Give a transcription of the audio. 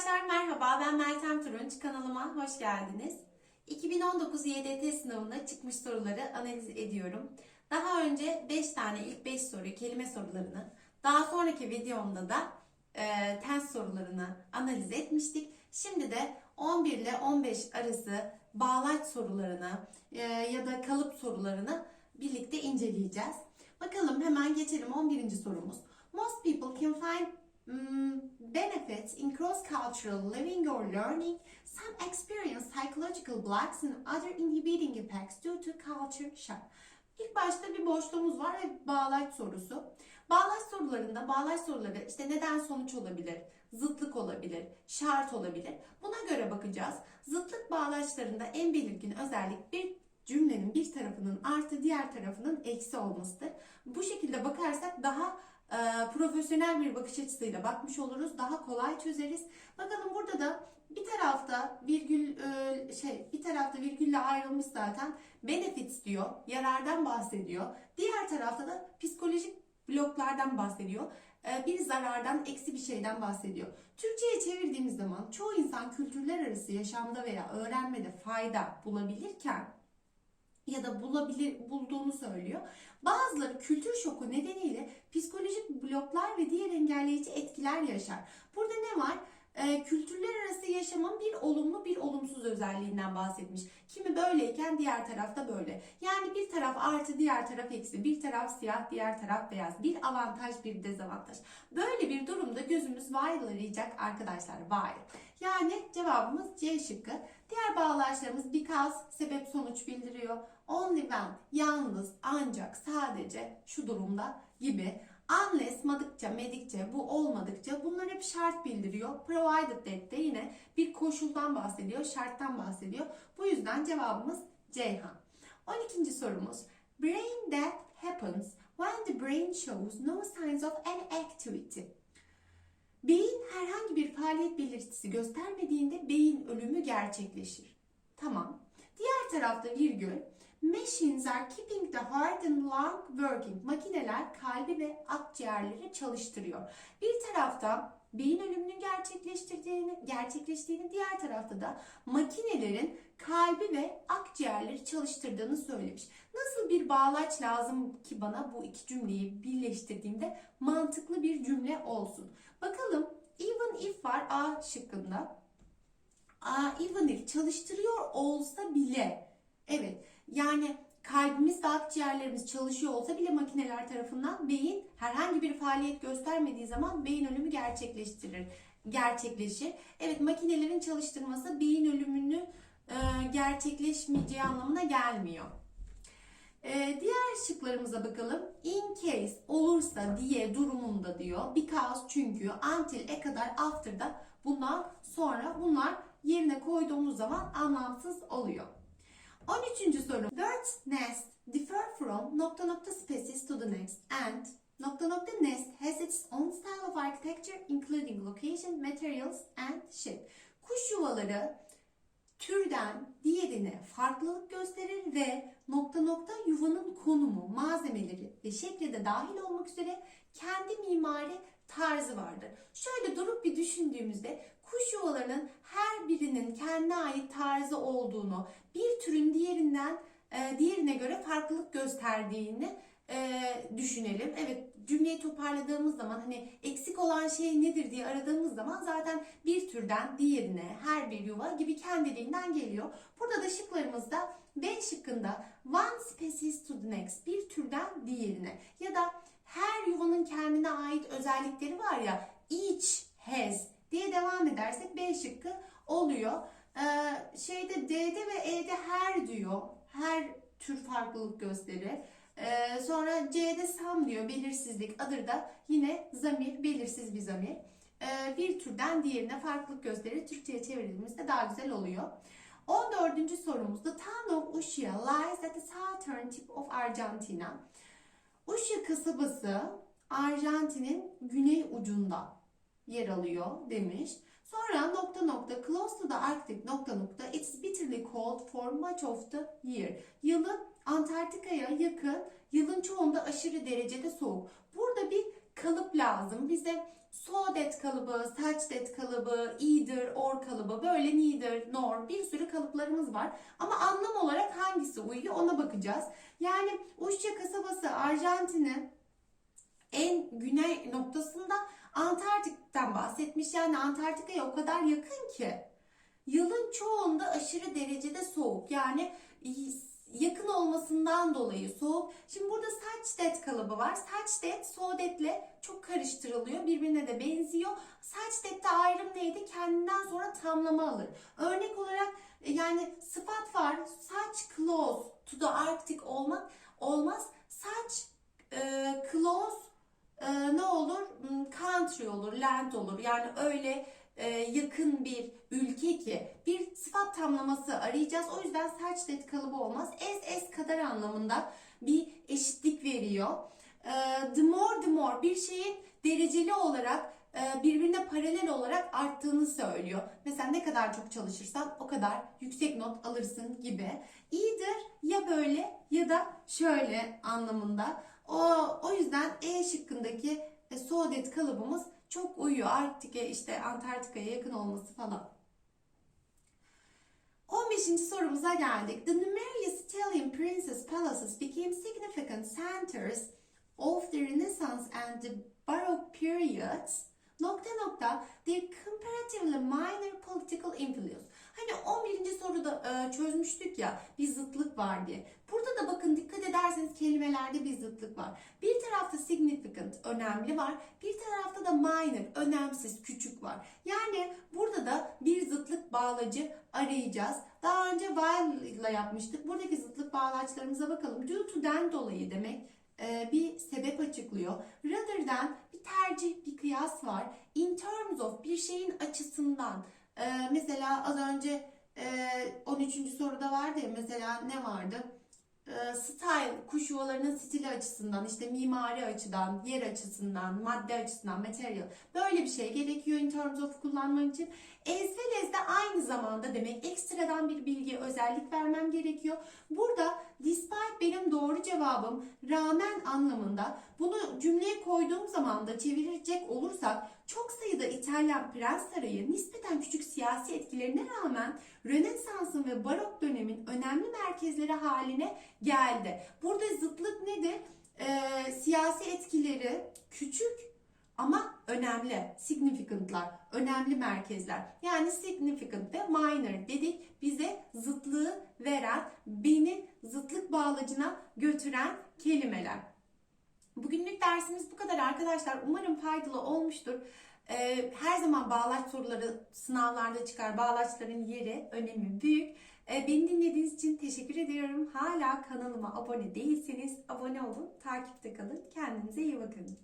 Arkadaşlar merhaba ben Meltem Turunç kanalıma hoş geldiniz. 2019 YDT sınavına çıkmış soruları analiz ediyorum. Daha önce 5 tane ilk 5 soruyu kelime sorularını daha sonraki videomda da e, tens sorularını analiz etmiştik. Şimdi de 11 ile 15 arası bağlaç sorularını e, ya da kalıp sorularını birlikte inceleyeceğiz. Bakalım hemen geçelim 11. sorumuz. Most people can find benefits in cross-cultural living or learning. Some experience psychological blocks and other inhibiting effects due to culture shock. İlk başta bir boşluğumuz var ve bağlaç sorusu. Bağlaç sorularında bağlaç soruları işte neden sonuç olabilir, zıtlık olabilir, şart olabilir. Buna göre bakacağız. Zıtlık bağlaçlarında en belirgin özellik bir cümlenin bir tarafının artı diğer tarafının eksi olmasıdır. Bu şekilde bakarsak daha profesyonel bir bakış açısıyla bakmış oluruz. Daha kolay çözeriz. Bakalım burada da bir tarafta virgül e, şey bir tarafta virgülle ayrılmış zaten benefits diyor. Yarardan bahsediyor. Diğer tarafta da psikolojik bloklardan bahsediyor. E, bir zarardan, eksi bir şeyden bahsediyor. Türkçe'ye çevirdiğimiz zaman çoğu insan kültürler arası yaşamda veya öğrenmede fayda bulabilirken ya da bulabilir bulduğunu söylüyor. Bazıları kültür şoku nedeniyle psikolojik bloklar ve diğer engelleyici etkiler yaşar. Burada ne var? Ee, kültürler arası yaşamın bir olumlu bir olumsuz özelliğinden bahsetmiş. Kimi böyleyken diğer tarafta böyle. Yani bir taraf artı diğer taraf eksi. Bir taraf siyah diğer taraf beyaz. Bir avantaj bir dezavantaj. Böyle bir durumda gözümüz while arayacak arkadaşlar while. Yani cevabımız C şıkkı. Diğer bağlaçlarımız because sebep sonuç bildiriyor. Only when yalnız ancak sadece şu durumda gibi. Unless madıkça medikçe bu olmadıkça bunlar hep şart bildiriyor. Provided that de yine bir koşuldan bahsediyor, şarttan bahsediyor. Bu yüzden cevabımız Ceyhan. 12. sorumuz. Brain death happens when the brain shows no signs of an activity. Beyin herhangi bir faaliyet belirtisi göstermediğinde beyin ölümü gerçekleşir. Tamam. Diğer tarafta virgül. Machines are keeping the heart and lung working. Makineler kalbi ve akciğerleri çalıştırıyor. Bir tarafta beyin ölümünün gerçekleştirdiğini, gerçekleştiğini diğer tarafta da makinelerin kalbi ve akciğerleri çalıştırdığını söylemiş. Nasıl bir bağlaç lazım ki bana bu iki cümleyi birleştirdiğimde mantıklı bir cümle olsun. Bakalım even if var A şıkkında. A, even if çalıştırıyor olsa bile evet yani kalbimiz ve akciğerlerimiz çalışıyor olsa bile makineler tarafından beyin herhangi bir faaliyet göstermediği zaman beyin ölümü gerçekleştirir. Gerçekleşir. Evet makinelerin çalıştırması beyin ölümünü gerçekleşmeyeceği anlamına gelmiyor. E, diğer şıklarımıza bakalım. In case olursa diye durumunda diyor. Because çünkü until e kadar after'da bundan sonra bunlar yerine koyduğumuz zaman anlamsız oluyor. 13. soru. Birds nest differ from nokta nokta species to the next and nokta nokta nest has its own style of architecture including location, materials and shape. Kuş yuvaları türden diğerine farklılık gösterir ve nokta nokta yuvanın konumu, malzemeleri ve şekli de dahil olmak üzere kendi mimari tarzı vardır. Şöyle durup bir düşündüğümüzde kuş yuvalarının her birinin kendine ait tarzı olduğunu, bir türün diğerinden e, diğerine göre farklılık gösterdiğini e, düşünelim. Evet cümleyi toparladığımız zaman hani eksik olan şey nedir diye aradığımız zaman zaten bir türden diğerine her bir yuva gibi kendiliğinden geliyor. Burada da şıklarımızda B şıkkında one species to the next bir türden diğerine ya da her yuvanın kendine ait özellikleri var ya each has diye devam edersek B şıkkı oluyor. Ee, şeyde D'de ve E'de her diyor. Her tür farklılık gösterir. Ee, sonra C'de sam diyor belirsizlik. Adır da yine zamir, belirsiz bir zamir. Ee, bir türden diğerine farklılık gösterir. Türkçe'ye çevirdiğimizde daha güzel oluyor. 14. sorumuzda Town of Ushuaia lies at the southern tip of Argentina. Ushuaia kasabası Arjantin'in güney ucunda yer alıyor demiş. Sonra nokta nokta close to the Arctic nokta nokta it's bitterly cold for much of the year. Yılı Antarktika'ya yakın, yılın çoğunda aşırı derecede soğuk. Burada bir kalıp lazım. Bize so that kalıbı, that kalıbı, either, or kalıbı, böyle neither, nor bir sürü kalıplarımız var. Ama anlam olarak hangisi uyuyor ona bakacağız. Yani Uşça kasabası Arjantin'in en güney noktasında Antarktik'ten bahsetmiş. Yani Antarktika'ya o kadar yakın ki. Yılın çoğunda aşırı derecede soğuk. Yani yakın olmasından dolayı soğuk. Şimdi burada such that kalıbı var. Such that, so that'le çok karıştırılıyor. Birbirine de benziyor. Such that'te ayrım neydi? Kendinden sonra tamlama alır. Örnek olarak e, yani sıfat var. Such close to the Arctic olmak olmaz. Such e, close e, ne olur? Hmm, Country olur, land olur. Yani öyle yakın bir ülke ki bir sıfat tamlaması arayacağız. O yüzden such that kalıbı olmaz. As as kadar anlamında bir eşitlik veriyor. E, the more the more bir şeyin dereceli olarak e, birbirine paralel olarak arttığını söylüyor. Mesela ne kadar çok çalışırsan o kadar yüksek not alırsın gibi. Either ya böyle ya da şöyle anlamında. O, o yüzden E şıkkındaki e, so that kalıbımız çok uyuyor. Arktik'e işte Antarktika'ya yakın olması falan. 15. sorumuza geldik. The numerous Italian princess palaces became significant centers of the Renaissance and the Baroque periods. Nokta nokta their comparatively minor political influence. Hani 11. soruda e, çözmüştük ya bir zıtlık var diye. Burada da bakın dikkat ederseniz kelimelerde bir zıtlık var. Bir tarafta significant önemli var. Bir tarafta da minor önemsiz küçük var. Yani burada da bir zıtlık bağlacı arayacağız. Daha önce while ile yapmıştık. Buradaki zıtlık bağlaçlarımıza bakalım. Due to'dan dolayı demek e, bir sebep açıklıyor. Rather than bir tercih, bir kıyas var. In terms of bir şeyin açısından. E, mesela az önce e, 13. soruda vardı ya mesela ne vardı? E, style, kuş yuvalarının stili açısından, işte mimari açıdan, yer açısından, madde açısından, material. Böyle bir şey gerekiyor in terms of kullanmak için. As well as de aynı zamanda demek ekstradan bir bilgi, özellik vermem gerekiyor. Burada despite benim doğru cevabım rağmen anlamında bunu cümleye koyduğum zaman da çevirecek olursak çok sayıda İtalyan prens sarayı nispeten küçük siyasi etkilerine rağmen Rönesans'ın ve Barok dönemin önemli merkezleri haline geldi. Burada zıtlık nedir? Ee, siyasi etkileri küçük ama önemli, significant'lar, önemli merkezler. Yani significant ve minor dedik bize zıtlığı veren, beni zıtlık bağlacına götüren kelimeler. Bugünlük dersimiz bu kadar arkadaşlar. Umarım faydalı olmuştur. Ee, her zaman bağlaç soruları sınavlarda çıkar. Bağlaçların yeri, önemi büyük. Ee, beni dinlediğiniz için teşekkür ediyorum. Hala kanalıma abone değilseniz abone olun, takipte kalın. Kendinize iyi bakın.